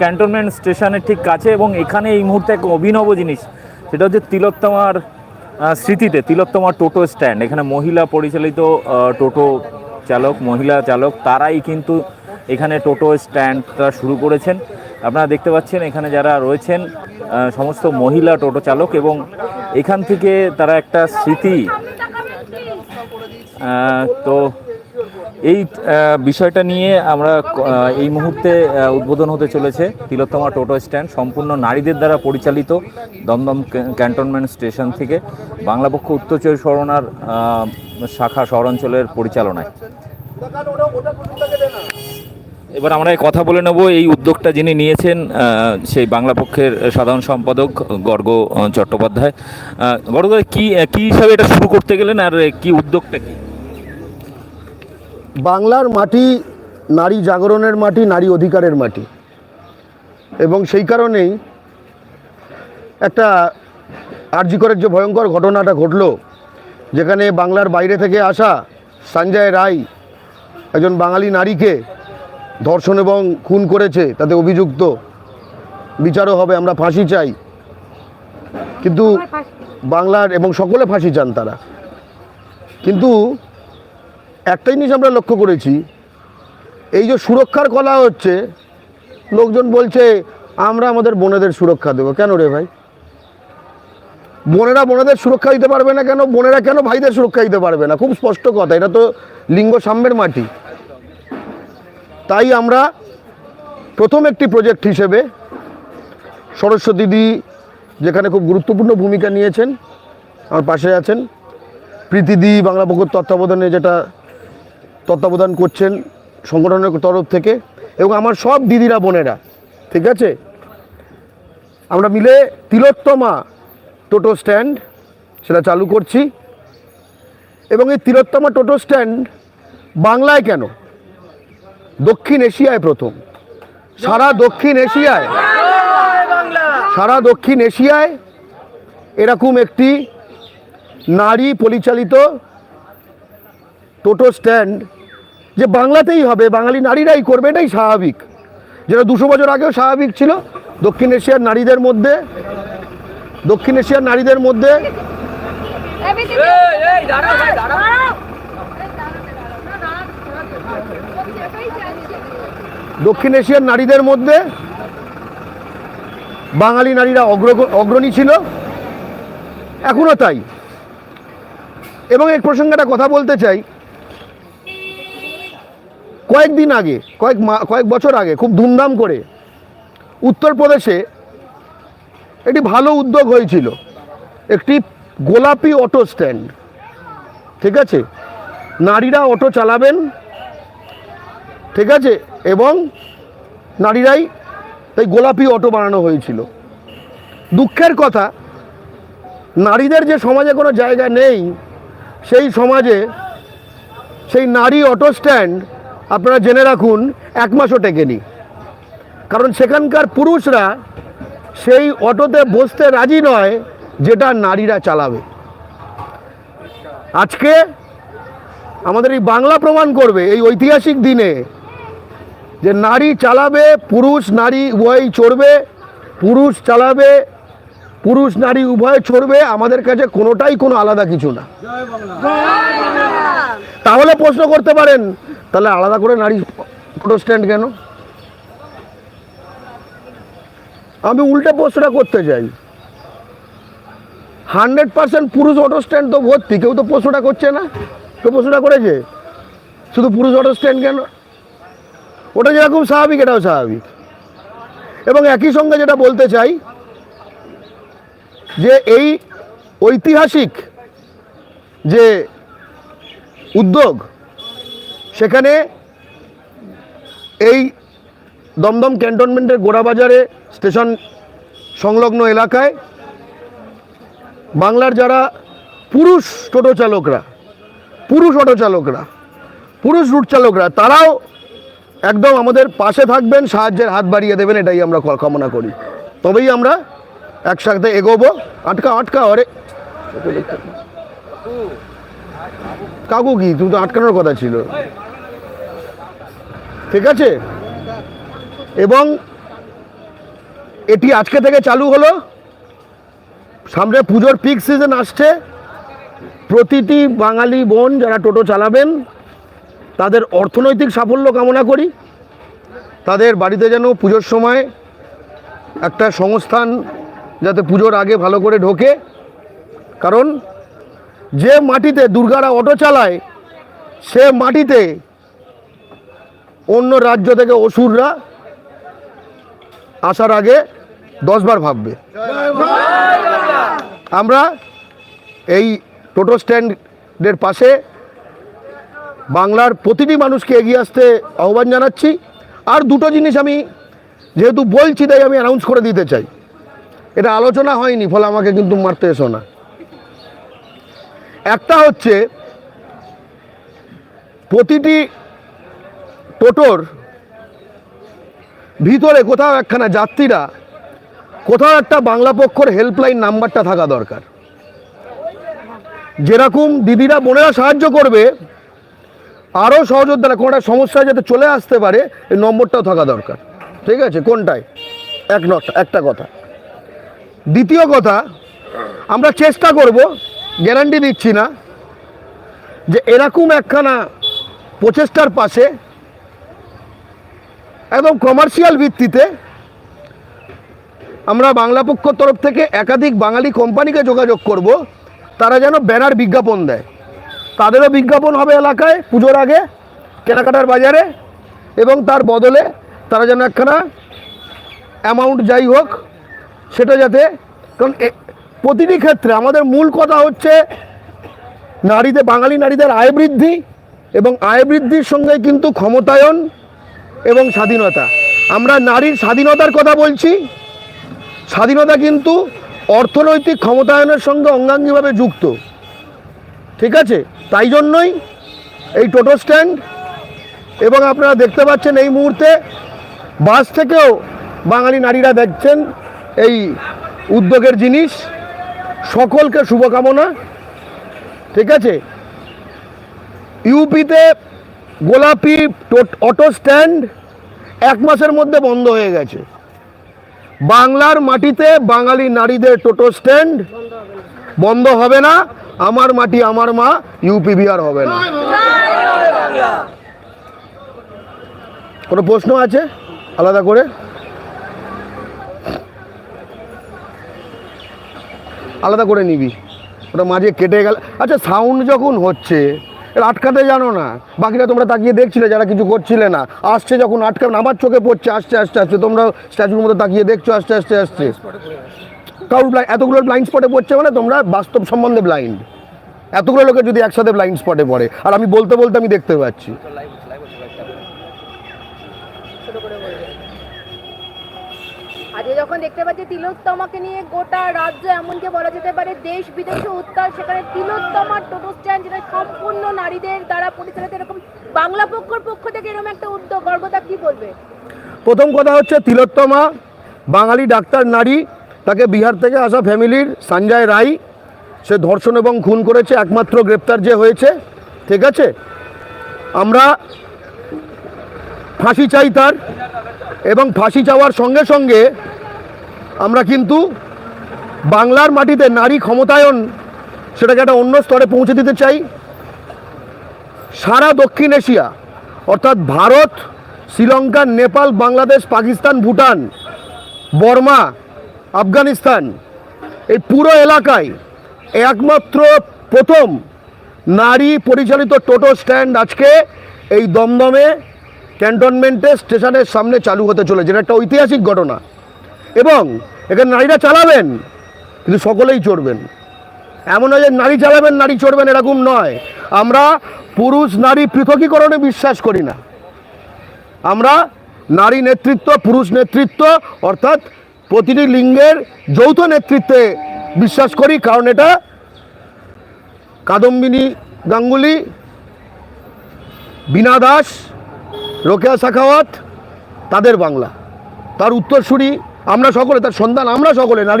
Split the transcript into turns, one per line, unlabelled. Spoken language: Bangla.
ক্যান্টনমেন্ট স্টেশনের ঠিক কাছে এবং এখানে এই মুহূর্তে এক অভিনব জিনিস, সেটা হচ্ছে তিলোত্তমার স্মৃতিতে, তিলোত্তমার টোটো স্ট্যান্ড। এখানে মহিলা পরিচালিত টোটো চালক, মহিলা চালক, তারাই কিন্তু এখানে টোটো স্ট্যান্ডটা শুরু করেছেন। আপনারা দেখতে পাচ্ছেন এখানে যারা রয়েছেন সমস্ত মহিলা টোটো চালক এবং এখান থেকে তারা একটা স্মৃতি তো এই বিষয়টা নিয়ে আমরা এই মুহূর্তে উদ্বোধন হতে চলেছে তিলোত্তমা টোটো স্ট্যান্ড, সম্পূর্ণ নারীদের দ্বারা পরিচালিত দমদম ক্যান্টনমেন্ট স্টেশন থেকে বাংলা পক্ষ উত্তর চব্বিশ পরগনার শাখা শহরাঞ্চলের পরিচালনায়। এবার আমরা কথা বলে নেব, এই উদ্যোগটা যিনি নিয়েছেন সেই বাংলা পক্ষের সাধারণ সম্পাদক গর্গ চট্টোপাধ্যায়। গর্গ কি কি হিসাবে এটা শুরু করতে গেলেন আর কি উদ্যোগটা কি?
বাংলার মাটি নারী জাগরণের মাটি নারী অধিকারের মাটি। এবং সেই কারণেই একটা আরজিকরের যে ভয়ঙ্কর ঘটনাটা ঘটলো যেখানে বাংলার বাইরে থেকে আসা সঞ্জয় রায় একজন বাঙালি নারীকে ধর্ষণ এবং খুন করেছে তাতে অভিযুক্ত। বিচারও হবে আমরা ফাঁসি চাই। কিন্তু বাংলার এবং সকলে ফাঁসি চান তারা। কিন্তু একটা জিনিস আমরা লক্ষ্য করেছি, এই যে সুরক্ষার কলা হচ্ছে, লোকজন বলছে, আমরা আমাদের বোনেদের সুরক্ষা দেবো। কেন রে ভাই? বোনেরা বোনেদের সুরক্ষা দিতে পারবে না কেন? বোনেরা কেন ভাইদের সুরক্ষা দিতে পারবে না? খুব স্পষ্ট কথা, এটা তো লিঙ্গ সাম্যের মাটি। তাই আমরা প্রথম একটি প্রজেক্ট হিসেবে সরস্বতী দিদি যেখানে খুব গুরুত্বপূর্ণ ভূমিকা নিয়েছেন, আমার পাশে আছেন প্রীতিদি বাংলা বকুর তত্ত্বাবধানে যেটা তত্ত্বাবধান করছেন সংগঠনের তরফ থেকে এবং আমার সব দিদিরা, বোনেরা, ঠিক আছে? আমরা মিলে তিলোত্তমা টোটো স্ট্যান্ড সেটা চালু করছি। এবং এই তিলোত্তমা টোটো স্ট্যান্ড বাংলায় কেন? দক্ষিণ এশিয়ায় প্রথম। সারা দক্ষিণ এশিয়ায়। সারা দক্ষিণ এশিয়ায় এরকম একটি নারী পরিচালিত টোটো স্ট্যান্ড যে বাংলাতেই হবে, বাঙালি নারীরাই করবে, এটাই স্বাভাবিক। যেটা দুশো বছর আগেও স্বাভাবিক ছিল, দক্ষিণ এশিয়ার নারীদের মধ্যে, দক্ষিণ এশিয়ার নারীদের মধ্যে দক্ষিণ এশিয়ার নারীদের মধ্যে বাঙালি নারীরা অগ্র, অগ্রণী ছিল। এখনও তাই। এবং এই প্রসঙ্গে একটা কথা বলতে চাই। কয়েকদিন আগে, কয়েক কয়েক বছর আগে, খুব ধুমধাম করে উত্তরপ্রদেশে একটি ভালো উদ্যোগ হয়েছিল। একটি গোলাপি অটো স্ট্যান্ড। ঠিক আছে? নারীরা অটো চালাবেন। ঠিক আছে? এবং নারীরাই এই গোলাপি অটো বানানো হয়েছিল। দুঃখের কথা, নারীদের যে সমাজে কোনো জায়গা নেই, সেই সমাজে সেই নারী অটো স্ট্যান্ড আপনারা জেনে রাখুন এক মাসও টেকেনি। কারণ সেখানকার পুরুষরা সেই অটোতে বসতে রাজি নয় যেটা নারীরা চালাবে। আজকে আমাদের এই বাংলা প্রমাণ করবে এই ঐতিহাসিক দিনে যে নারী চালাবে পুরুষ নারী উভয়ই চড়বে পুরুষ চালাবে পুরুষ নারী উভয় চড়বে আমাদের কাছে কোনোটাই কোনো আলাদা কিছু না। তাহলে প্রশ্ন করতে পারেন তাহলে আলাদা করে নারী টোটো স্ট্যান্ড কেন? আমি উল্টে প্রশ্নটা করতে চাই। হান্ড্রেড পার্সেন্ট পুরুষ অটো স্ট্যান্ড তো ভর্তি, কেউ তো প্রশ্নটা করছে না? কেউ প্রশ্নটা করেছে? শুধু পুরুষ অটো স্ট্যান্ড কেন? ওটা যেরকম স্বাভাবিক, এটাও স্বাভাবিক। এবং একই সঙ্গে যেটা বলতে চাই, যে এই ঐতিহাসিক যে উদ্যোগ সেখানে এই দমদম ক্যান্টনমেন্টের গোড়াবাজারে স্টেশন সংলগ্ন এলাকায় বাংলার যারা পুরুষ টোটো চালকরা, পুরুষ অটো চালকরা, পুরুষ রুট চালকরা, তারাও একদম আমাদের পাশে থাকবেন, সাহায্যের হাত বাড়িয়ে দেবেন, এটাই আমরা কামনা করি। তবেই আমরা একসাথে এগোবো। আটকা আটকা, আরে। কাকু কি? তুমি তো আটকানোর কথা ছিল। ঠিক আছে? এবং এটি আজকে থেকে চালু হলো। সামনে পুজোর পিক সিজন আসছে। প্রতিটি বাঙালি বোন যারা টোটো চালাবেন, তাদের অর্থনৈতিক সাফল্য কামনা করি। তাদের বাড়িতে যেন পুজোর সময় একটা সংস্থান যাতে পুজোর আগে ভালো করে ঢোকে। কারণ যে মাটিতে দুর্গারা অটো চালায়, সে মাটিতে অন্য রাজ্য থেকে অসুররা আসার আগে দশবার ভাববে। আমরা এই টোটো স্ট্যান্ডের পাশে বাংলার প্রতিটি মানুষকে এগিয়ে আসতে আহ্বান জানাচ্ছি। আর দুটো জিনিস আমি যেহেতু বলছি, তাই আমি অ্যানাউন্স করে দিতে চাই। এটা আলোচনা হয়নি, ফলে আমাকে কিন্তু মারতে এসো না। একটা হচ্ছে, প্রতিটি টোটোর ভিতরে কোথাও একখানা যাত্রীরা, কোথাও একটা বাংলা পক্ষর হেল্পলাইন নাম্বারটা থাকা দরকার। যেরকম দিদিরা, বোনেরা সাহায্য করবে আরও সহযোদ্ধা কোনো একটা সমস্যায় যাতে চলে আসতে পারে, এই নম্বরটাও থাকা দরকার। ঠিক আছে? কোনটায়? এক নট, একটা কথা। দ্বিতীয় কথা, আমরা চেষ্টা করব গ্যারান্টি দিচ্ছি না, যে এরকম একখানা প্রচেষ্টার পাশে একদম কমার্শিয়াল ভিত্তিতে আমরা বাংলা পক্ষর তরফ থেকে একাধিক বাঙালি কোম্পানিকে যোগাযোগ করব। তারা যেন ব্যানার বিজ্ঞাপন দেয়। তাদেরও বিজ্ঞাপন হবে এলাকায় পুজোর আগে, কেনাকাটার বাজারে এবং তার বদলে তারা যেন একখানা অ্যামাউন্ট যাই হোক, সেটা যাতে কারণ প্রতিটি ক্ষেত্রে আমাদের মূল কথা হচ্ছে নারীদের, বাঙালি নারীদের আয় বৃদ্ধি এবং আয় বৃদ্ধির সঙ্গে কিন্তু ক্ষমতায়ন এবং স্বাধীনতা। আমরা নারীর স্বাধীনতার কথা বলছি। স্বাধীনতা কিন্তু অর্থনৈতিক ক্ষমতায়নের সঙ্গে অঙ্গাঙ্গিভাবে যুক্ত। ঠিক আছে? তাই জন্যই এই টোটো স্ট্যান্ড এবং আপনারা দেখতে পাচ্ছেন এই মুহূর্তে বাস থেকেও বাঙালি নারীরা দেখছেন এই উদ্যোগের জিনিস। সকলকে শুভকামনা। ঠিক আছে? ইউপিতে গোলাপি অটো স্ট্যান্ড এক মাসের মধ্যে বন্ধ হয়ে গেছে। বাংলার মাটিতে বাঙালি নারীদের টোটো স্ট্যান্ড বন্ধ হবে না, আমার মাটি আমার মা ইউপি বিহার হবে না। কোনো প্রশ্ন আছে? আলাদা করে? আলাদা করে নিবি। ওটা মাঝে কেটে গেল। আচ্ছা সাউন্ড যখন হচ্ছে আটকাতে জানো না। বাকিরা তোমরা তাকিয়ে দেখছিলে যারা কিছু করছিলে না। আসছে যখন আটকা আমার চোখে পড়ছে আসছে আসতে আসতে তোমরা স্ট্যাচুর মতো তাকিয়ে দেখছ আসতে আসতে আসতে কারোর এতগুলো ব্লাইন্ড স্পটে পড়ছে মানে তোমরা বাস্তব সম্বন্ধে ব্লাইন্ড এতগুলো লোকের যদি একসাথে ব্লাইন্ড স্পটে পড়ে আর আমি বলতে বলতে আমি দেখতে পাচ্ছি।
যখন দেখতে পাচ্ছি তিলোত্তমাকে নিয়ে গোটা রাজ্য এমনকি বলা যেতে পারে দেশ বিদেশে উত্তাল। সেখানে তিলোত্তমার টোটো স্ট্যান্ড যেটা সম্পূর্ণ নারীদের দ্বারা পরিচালিত, এরকম বাংলা পক্ষর পক্ষ থেকে এরকম একটা উদ্যোগ। গর্বতা কি বলবে?
প্রথম কথা হচ্ছে তিলোত্তমা, বাঙালি ডাক্তার নারী, তাকে বিহার থেকে আসা ফ্যামিলির সঞ্জয় রায়, সে ধর্ষণ এবং খুন করেছে, একমাত্র গ্রেপ্তার যে হয়েছে, ঠিক আছে? আমরা ফাঁসি চাই তার, এবং ফাঁসি চাওয়ার সঙ্গে সঙ্গে আমরা কিন্তু বাংলার মাটিতে নারী ক্ষমতায়ন সেটাকে একটা অন্য স্তরে পৌঁছে দিতে চাই। সারা দক্ষিণ এশিয়া, অর্থাৎ ভারত, শ্রীলঙ্কা, নেপাল, বাংলাদেশ, পাকিস্তান, ভুটান, বর্মা, আফগানিস্তান, এই পুরো এলাকায় একমাত্র প্রথম নারী পরিচালিত টোটো স্ট্যান্ড আজকে এই দমদমে ক্যান্টনমেন্টে স্টেশনের সামনে চালু হতে চলেছে। এটা একটা ঐতিহাসিক ঘটনা। এবং এখানে নারীরা চালাবেন, কিন্তু সকলেই চড়বেন। এমন নয় যে নারী চালাবেন, নারী চড়বেন, এরকম নয়। আমরা পুরুষ, নারী পৃথকীকরণে বিশ্বাস করি না। আমরা নারী নেতৃত্ব, পুরুষ নেতৃত্ব, অর্থাৎ প্রতিটি লিঙ্গের যৌথ নেতৃত্বে বিশ্বাস করি, কারণ এটা কাদম্বিনী গাঙ্গুলি, বীণা দাস, রোকেয়া সাখাওয়াত তাদের বাংলা। তার উত্তরসূরি আমরা সকলে তার সন্তান আমরা সকলে নারী